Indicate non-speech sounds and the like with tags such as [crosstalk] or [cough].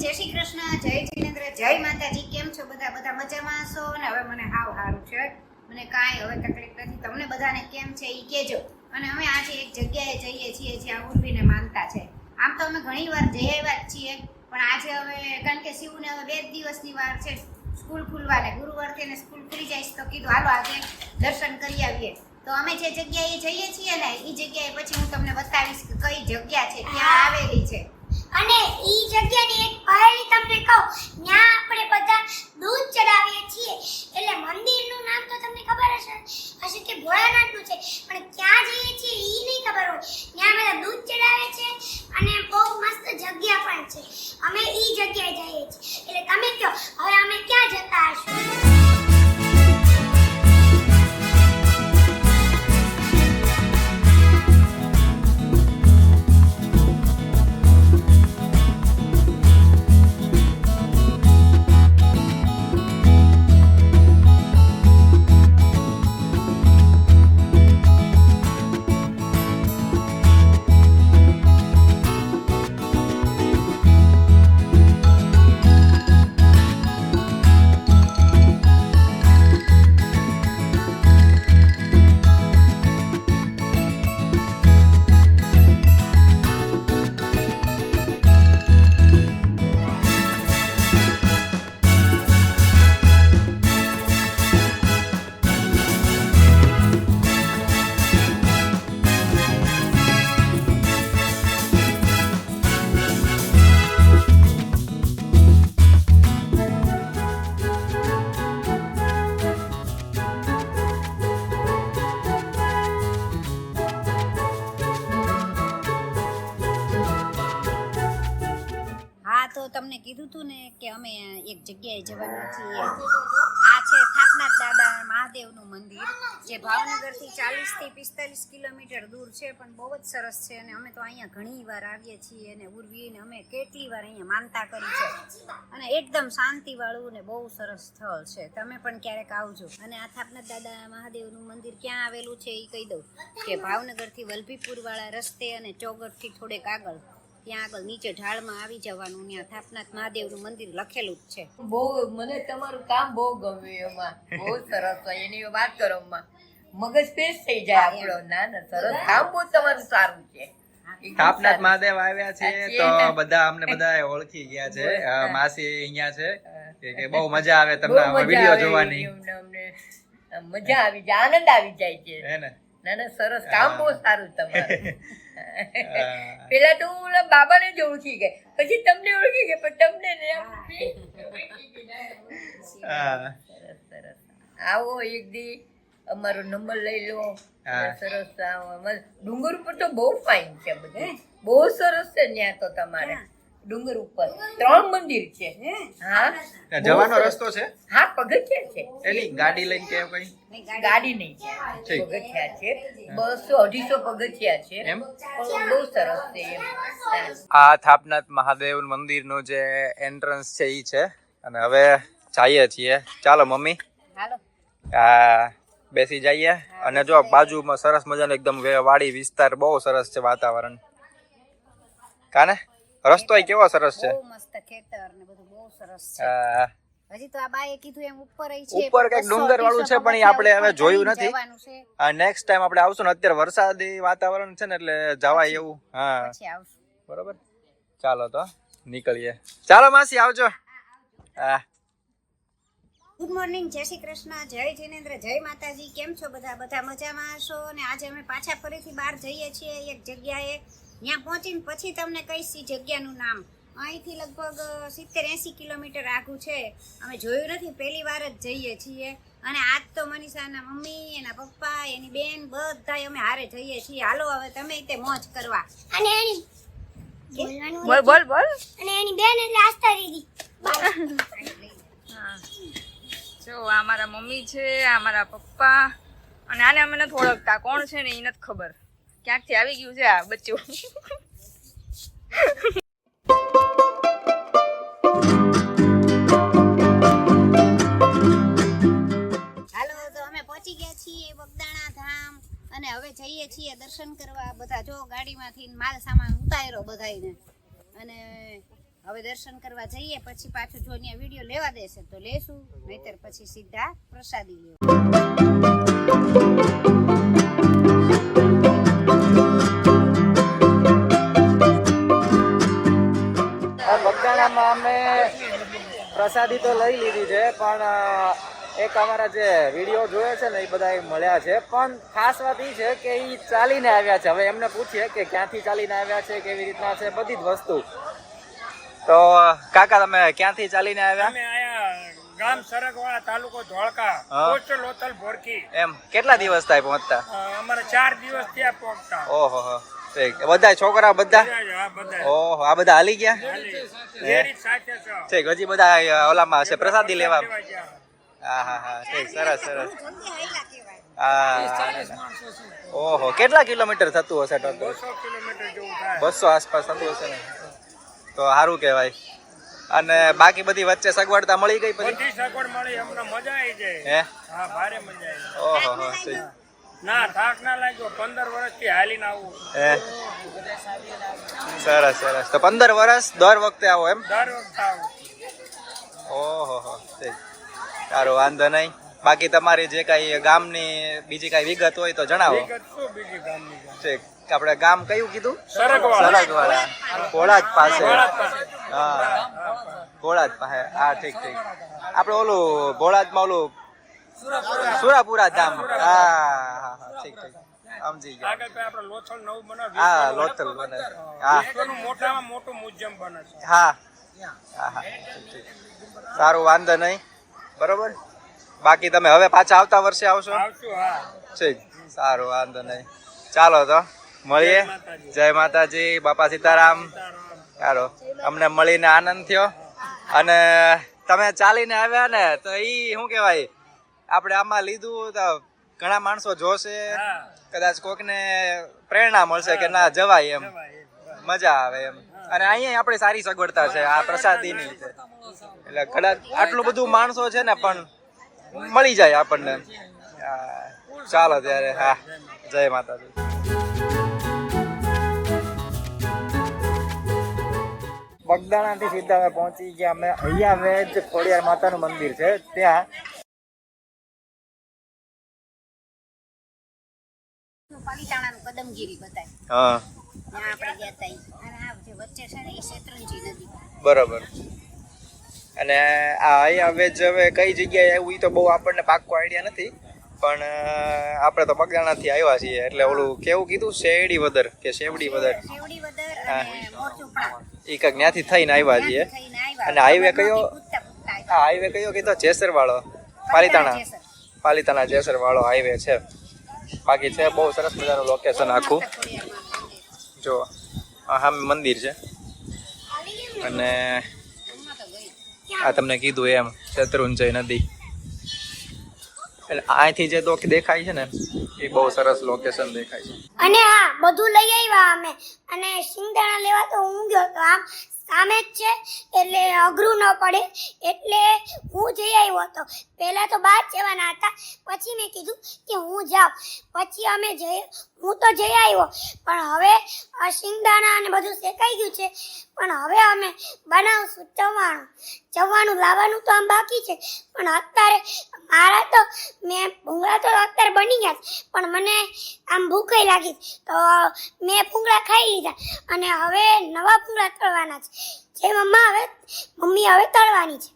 જય શ્રી કૃષ્ણ, જય જીનેન્દ્ર, જય માતાજી, કેમ છો બધા? બધા મજામાં છો ને હવે મને હાવ સારું છે. મને કાંઈ હવે તકલીફ નથી. તમને બધાને કેમ છે એ કહેજો. અને અમે આજે એક જગ્યાએ જઈએ છીએ જ્યાં ઉર્વીને માનતા છે. આમ તો અમે ઘણી વાર જઈ આવ્યા જ છીએ, પણ આજે હવે, કારણ કે શિવને હવે બે દિવસની વાર છે સ્કૂલ ખુલવાને. ગુરુવારથી એને સ્કૂલ ખુલી જાય તો કીધું, હાલો આજે દર્શન કરી આવીએ. તો અમે જે જગ્યાએ જઈએ છીએ ને એ જગ્યાએ પછી હું તમને બતાવીશ કે કઈ જગ્યા છે, ક્યાં આવેલી છે. અને ઈ જગ્યાની એક પહેલી તમને કહું ત્યાં આપણે બધા દૂધ ચડાવીએ છીએ. એટલે મંદિરનું નામ તો તમને ખબર હશે હશે કે ભોળાનાથનું છે. પણ તો તમને કીધું તું ને કે અમે એક જગ્યાએ જવાના છીએ. આ છે થાપનાથ દાદા મહાદેવનું મંદિર, જે ભાવનગરથી ચાલીસથી પિસ્તાલીસ કિલોમીટર દૂર છે, પણ બહુ જ સરસ છે અને અમે તો અહીંયા ઘણી વાર આવીએ છીએ અને ઉર્વીને અમે કેટલી વાર અહીંયા માનતા કરી છે. અને એકદમ શાંતિવાળું ને બહુ સરસ સ્થળ છે. તમે પણ ક્યારેક આવજો. અને આ થાપનાથ દાદા મહાદેવનું મંદિર ક્યાં આવેલું છે એ કહી દઉં કે ભાવનગરથી વલભીપુર વાળા રસ્તે અને ચોગઠથી થોડેક આગળ. ત્યાં આગળ નીચે ઢાળમાં આવી જવાનું ત્યાં થાપનાથ મહાદેવનું મંદિર લખેલું જ છે. બહુ મને તમારું કામ બહુ ગમ્યું એમાં બહુ સરસ હોય. એની વાત કરો એમાં મગજ ફ્રેશ થઈ જાય આપણો. ના ના સરસ. કામ બહુ તમારું સારું છે. થાપનાથ મહાદેવ આવ્યા છે તો બધા અમને બધા ઓળખી ગયા છે. માસી અહીંયા છે. કે- કે બહુ મજા આવે તમને મજા વીડિયો જોવાની. મજા આવી જાય આનંદ આવી જાય છે. ના? ના સરસ. કામ બહુ સારું તમારું. [laughs] પેલા તો હું ઓલા બાબાને જ ઓળખી ગઈ. પછી તમને ઓળખી ગઈ પણ તમને આવો એક દી અમારો નંબર લઈ લો. સરસ આવો. ડુંગર ઉપર તો બહુ ફાઇન છે બધું. બહુ સરસ છે ત્યાં તો તમારે. ડુંગર ઉપર. ત્રણ મંદિર છે હા? જવાનો રસ્તો છે? હા પગથિયા છે. એની ગાડી લઈને કે કઈ? ગાડી- નહીં છે. પગથિયા છે. બસો અઢીસો પગથિયા છે. એમ? પણ બહુ સરસ છે આ થાપનાથ મહાદેવ મંદિરનું જે એન્ટ્રન્સ છે એ છે. અને હવે જઈએ છીએ. ચાલો મમ્મી. હાલો. આ બેસી જઈએ. અને જો બાજુમાં સરસ મજાનો એકદમ વાડી વિસ્તાર બહુ સરસ છે વાતાવરણ. કાને? રસ્તો કેવો સરસ છે? બહુ મસ્ત ખેતર ને બધું બહુ સરસ છે. હજી તો આ બાએ કીધું એમ ઉપર છે ઉપર કંઈક 200, ડુંગર વાળું છે, પણ આપણે હવે જોયું નથી. નેક્સ્ટ ટાઈમ આપણે આવશું ને અત્યારે વરસાદી વાતાવરણ છે ને એટલે જવા એવું. હા. બરોબર? ચાલો તો નીકળીએ. ચાલો માસી આવજો. હા ગુડ મોર્નિંગ જય શ્રી કૃષ્ણ જય જિનેન્દ્ર જય માતાજી. કેમ છો બધા? બધા મજામાં હશો? અને આજે અમે પાછા ફરીથી બહાર જઈએ છીએ એક જગ્યાએ. ત્યાં પહોંચીને પછી તમને કહીશ ઈ જગ્યાનું નામ. અહીંથી લગભગ સિત્તેર એંસી કિલોમીટર આઘું છે. અમે જોયું નથી પહેલી વાર જ જઈએ છીએ. અને આજ તો મનીષાના મમ્મી એના પપ્પા એની બેન બધા અમે હારે જઈએ છીએ. હાલો હવે તમે તે મોજ કરવા. અને એની બોલ બોલ બોલ. અને એની બેન એટલે આસ્થા દીદી. જો આ મારા મમ્મી છે આ મારા પપ્પા. અને આને અમે નથી ઓળખતા. કોણ છે ને એ નથી ખબર. ક્યાંકથી આવી ગયું છે આ બચ્ચું? હાલો, તો અમે પહોંચી ગયા છીએ બગદાણા ધામ અને હવે જઈએ છીએ દર્શન કરવા બધા. જો ગાડીમાંથી માલ સામાન ઉતાર્યો બધાને અને હવે દર્શન કરવા જઈએ, પછી પાછું જો ત્યાં વીડિયો લેવા દેશે તો લેશું. નહીતર પછી સીધા પ્રસાદી લેવું. પ્રસાદી તો લઈ લીધી છે પણ એક અમારા જે વીડિયો જોયો છે ને એ બધા મળ્યા છે. પણ ખાસ વાત એ છે કે એ ચાલીને આવ્યા છે. હવે એમને પૂછીએ કે ક્યાંથી ચાલીને આવ્યા છે કેવી રીતના છે બધી જ વસ્તુ. તો કાકા તમે ક્યાંથી ચાલીને આવ્યા? ગામ સરગવાળા તાલુકો ધોળકા હા. હોટલ ભોરકી. એમ કેટલા દિવસ થાય પહોંચતા? અમારે ચાર દિવસ ત્યાં પહોંચતા. ઓહો ઠીક બધા છોકરા બધા? બધા આ બધા ઓહો આ બધા હાલી ગયા? ઠીક હજી બધા ઓલામાં હશે પ્રસાદી લેવા. હા હા હા ઠીક સરસ સરસ. હા ઓહો કેટલા કિલોમીટર થતું હશે ટોટલ? બસો આસપાસ થતું હશે ને? તો સારું કહેવાય. અને બાકી બધી વચ્ચે સગવડતા મળી ગઈ પછી? સગવડ મળી અમને મજા આવી જાય. હે? હા ભારે મજા આવી ઓહો હો ઠીક. ના થાક ના લાગ્યો. પંદર વર્ષથી હાલીને આવું. સરસ સરસ. તો પંદર વર્ષ દર વખતે આવો એમ? દર વખતે આવો. ઓહો હો. ઠીક સારું વાંધો નહીં. બાકી તમારી જે કાંઈ ગામની બીજી કાંઈ વિગત હોય તો જણાવો? ઠીક. આપણે ગામ કયું કીધું? સરગવાળા. ભોળાજ પાસે. હા. ભોળાજ પાસે. હા ઠીક ઠીક. આપણે ઓલું ભોળાજમાં ઓલું સુરાપુરા ધામ. હા. ઠીક ઠીક સમજી ગયા. આગળ પછી આપણે લોથલ નવું બનાવ હા લોથલ બને હા. વિશ્વનું મોટામાં મોટું મ્યુઝિયમ બને છે. હા. હા હા. ઠીક ઠીક સારું વાંધો નહીં. બરોબર? બાકી તમે હવે પાછા આવતા વર્ષે આવશો? ઠીક. સારું વાંધો નહીં. ચાલો તો મળીએ. જય માતાજી બાપા સીતારામ. સારો. અમને મળીને આનંદ થયો. અને તમે ચાલીને આવ્યા ને તો ઈ શું કહેવાય? આપણે આમાં લીધું તો ઘણા માણસો જોશે કદાચ કોકને પ્રેરણા મળશે કે ના જવાય એમ. મજા આવે એમ. અને અહીંયા આપણે સારી સગવડતા છે આ પ્રસાદીની. એટલે કદાચ આટલું બધું માણસો છે ને પણ મળી જાય આપણને. ચાલો ત્યારે હા. જય માતાજી. બગદાણાથી સીધા અમે પહોંચી ગયા. અમે અહીંયા વેજ ખોડિયાર માતાનું મંદિર છે. ત્યાં પાલીતાણાનું કદમગીરી બતાય હા. ત્યાં આપણે ગયા હતા અને આ જે વચ્ચે છે ને એ શેત્રંજી નદી. બરાબર. અને આ અહીંયા વેજ હવે કઈ જગ્યાએ આવ્યું એ તો બહુ આપણને પાક્કો આઈડિયા નથી પણ આપણે તો બગદાણાથી આવ્યા છીએ. એટલે ઓલું કેવું કીધું? શેરડી વદર કે શેવડી વદર. શેવડી વદર એ કંઈક ત્યાંથી થઈને આવ્યા છીએ. અને હાઈવે કયો? હા હાઈવે કયો કીધો? જેસર વાળો પાલિતાણા. પાલિતાણા પાલીતાણા જેસર વાળો હાઈવે છે. બાકી છે, બહુ સરસ મજાનું લોકેશન આખું. જો, આ મંદિર છે. અને. આ તમને કીધું એમ શત્રુંજય નદી. એટલે અહીંથી જે તો દેખાય છે ને, એ બહુ સરસ લોકેશન દેખાય છે. અને હા, બધું લઈ આવ્યા અમે. અને સિંગદાણા લેવા તો હું ગયો તો આમ. સામે જ છે, એટલે અઘરું ન પડે. એટલે હું જઈ આવ્યો હતો. પહેલાં તો બહાર જવાના હતા. પછી મેં કીધું કે હું જાઉં. પછી અમે જઈ, હું તો જઈ આવ્યો. પણ હવે આ સિંગદાણા અને બધું શેકાઈ ગયું છે. પણ હવે અમે બનાવશું ચવાણું. ચવાણું લાવવાનું તો આમ બાકી છે. પણ અત્યારે મારા તો, મેં, ભૂંગળા તો અત્યારે બની ગયા પણ મને આમ ભૂખ લાગી. તો મેં ભૂંગળા ખાઈ લીધા. અને હવે નવા ભૂંગળા તળવાના છે. જે મમ્મા હવે મમ્મી હવે તળવાની છે.